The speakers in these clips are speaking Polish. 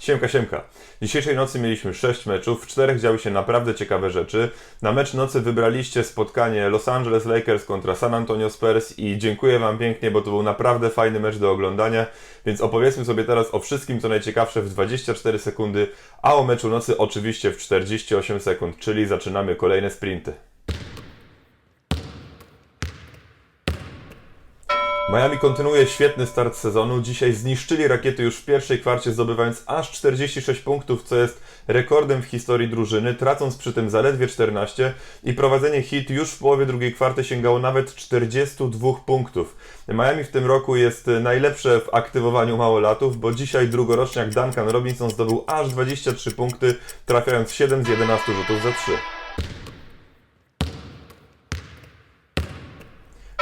Siemka, siemka. Dzisiejszej nocy mieliśmy 6 meczów, w czterech działy się naprawdę ciekawe rzeczy. Na mecz nocy wybraliście spotkanie Los Angeles Lakers kontra San Antonio Spurs i dziękuję Wam pięknie, bo to był naprawdę fajny mecz do oglądania, więc opowiedzmy sobie teraz o wszystkim co najciekawsze w 24 sekundy, a o meczu nocy oczywiście w 48 sekund, czyli zaczynamy kolejne sprinty. Miami kontynuuje świetny start sezonu. Dzisiaj zniszczyli rakiety już w pierwszej kwarcie, zdobywając aż 46 punktów, co jest rekordem w historii drużyny, tracąc przy tym zaledwie 14 i prowadzenie hit już w połowie drugiej kwarty sięgało nawet 42 punktów. Miami w tym roku jest najlepsze w aktywowaniu małolatów, bo dzisiaj drugoroczniak Duncan Robinson zdobył aż 23 punkty, trafiając 7 z 11 rzutów za 3.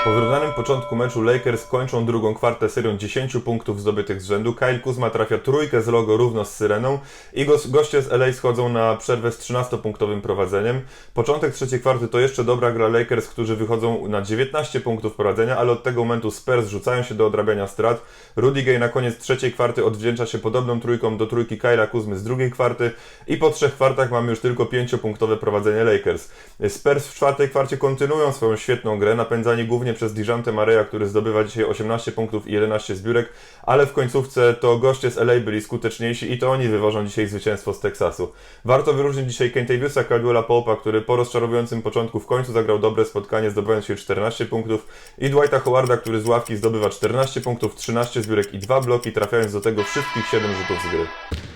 Po wyrównanym początku meczu Lakers kończą drugą kwartę serią 10 punktów zdobytych z rzędu. Kyle Kuzma trafia trójkę z logo równo z Syreną i gos- goście z LA schodzą na przerwę z 13-punktowym prowadzeniem. Początek trzeciej kwarty to jeszcze dobra gra Lakers, którzy wychodzą na 19 punktów prowadzenia, ale od tego momentu Spurs rzucają się do odrabiania strat. Rudy Gay na koniec trzeciej kwarty odwdzięcza się podobną trójką do trójki Kyla Kuzmy z drugiej kwarty i po trzech kwartach mamy już tylko 5-punktowe prowadzenie Lakers. Spurs w czwartej kwarcie kontynuują swoją świetną grę, napędzani głównie przez Dijante Mareja, który zdobywa dzisiaj 18 punktów i 11 zbiórek, ale w końcówce to goście z LA byli skuteczniejsi i to oni wywożą dzisiaj zwycięstwo z Teksasu. Warto wyróżnić dzisiaj Kentaviusa Caldwella Pope'a, który po rozczarowującym początku w końcu zagrał dobre spotkanie, zdobywając się 14 punktów i Dwighta Howarda, który z ławki zdobywa 14 punktów, 13 zbiórek i 2 bloki, trafiając do tego wszystkich 7 rzutów z gry.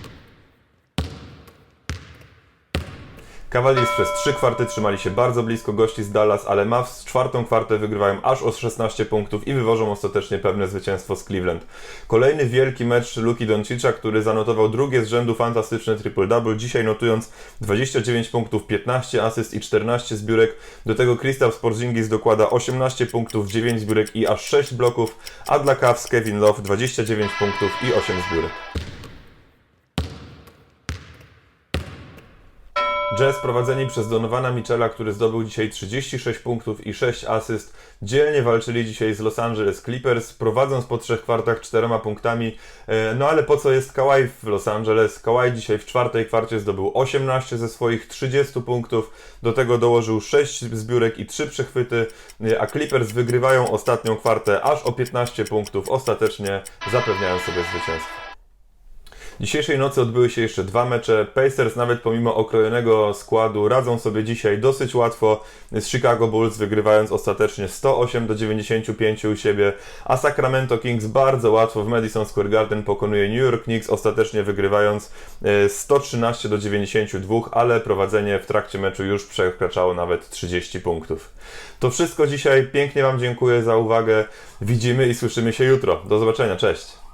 Cavaliers przez 3 kwarty trzymali się bardzo blisko gości z Dallas, ale Mavs czwartą kwartę wygrywają aż o 16 punktów i wywożą ostatecznie pewne zwycięstwo z Cleveland. Kolejny wielki mecz Luki Doncicza, który zanotował drugie z rzędu fantastyczne triple-double, dzisiaj notując 29 punktów, 15 asyst i 14 zbiórek. Do tego Kristaps Porzingis dokłada 18 punktów, 9 zbiórek i aż 6 bloków, a dla Cavs Kevin Love 29 punktów i 8 zbiórek. Jazz prowadzeni przez Donowana Michela, który zdobył dzisiaj 36 punktów i 6 asyst, dzielnie walczyli dzisiaj z Los Angeles Clippers, prowadząc po trzech kwartach czterema punktami. E, No ale po co jest Kawhi w Los Angeles? Kawhi dzisiaj w czwartej kwarcie zdobył 18 ze swoich 30 punktów, do tego dołożył 6 zbiórek i 3 przechwyty, e, a Clippers wygrywają ostatnią kwartę aż o 15 punktów, ostatecznie zapewniając sobie zwycięstwo. Dzisiejszej nocy odbyły się jeszcze dwa mecze. Pacers nawet pomimo okrojonego składu radzą sobie dzisiaj dosyć łatwo z Chicago Bulls, wygrywając ostatecznie 108 do 95 u siebie, a Sacramento Kings bardzo łatwo w Madison Square Garden pokonuje New York Knicks, ostatecznie wygrywając e, 113 do 92, ale prowadzenie w trakcie meczu już przekraczało nawet 30 punktów. To wszystko dzisiaj. Pięknie Wam dziękuję za uwagę. Widzimy i słyszymy się jutro. Do zobaczenia. Cześć.